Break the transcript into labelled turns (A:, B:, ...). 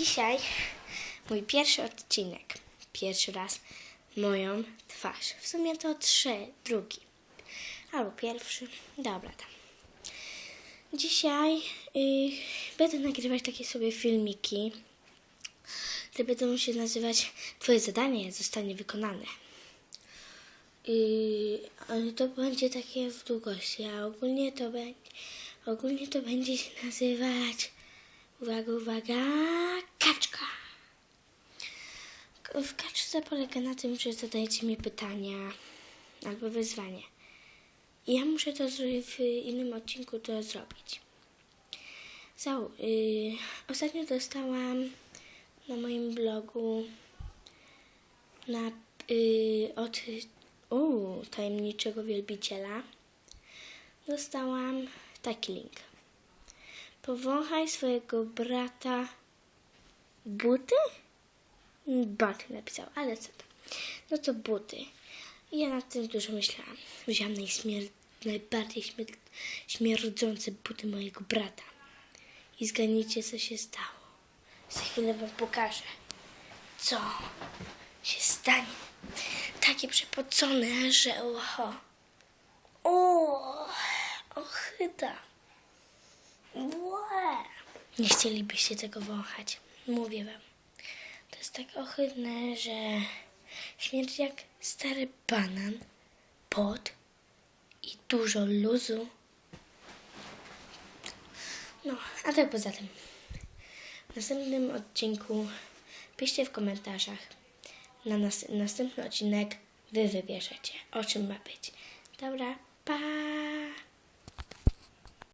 A: Dzisiaj mój pierwszy odcinek. Pierwszy raz moją twarz. W sumie to trzy, drugi. Albo pierwszy. Dobra tam. Dzisiaj y, będę nagrywać takie sobie filmiki, które będą się nazywać Twoje zadanie zostanie wykonane. Ale to będzie takie w długości, a ogólnie to będzie, ogólnie to będzie się nazywać, uwaga, uwaga, kaczka. W kaczce polega na tym, że zadajecie mi pytania albo wyzwanie. I ja muszę to w innym odcinku to zrobić. So, y, ostatnio dostałam na moim blogu na, y, od u, tajemniczego wielbiciela dostałam taki link. Powąchaj swojego brata buty? Buty napisał, ale co to? No to buty. Ja nad tym dużo myślałam. Wziąłam najśmier- najbardziej śmier- śmierdzące buty mojego brata. I zgadnijcie, co się stało. Za chwilę wam pokażę, co się stanie. Takie przepocone, że oho. O, ochyda. Nie chcielibyście tego wąchać. Mówię wam. To jest tak ohydne, że śmierdzi jak stary banan, pot i dużo luzu. No, a tak poza tym. W następnym odcinku piszcie w komentarzach. Na nas- następny odcinek wy wybierzecie, o czym ma być. Dobra, pa!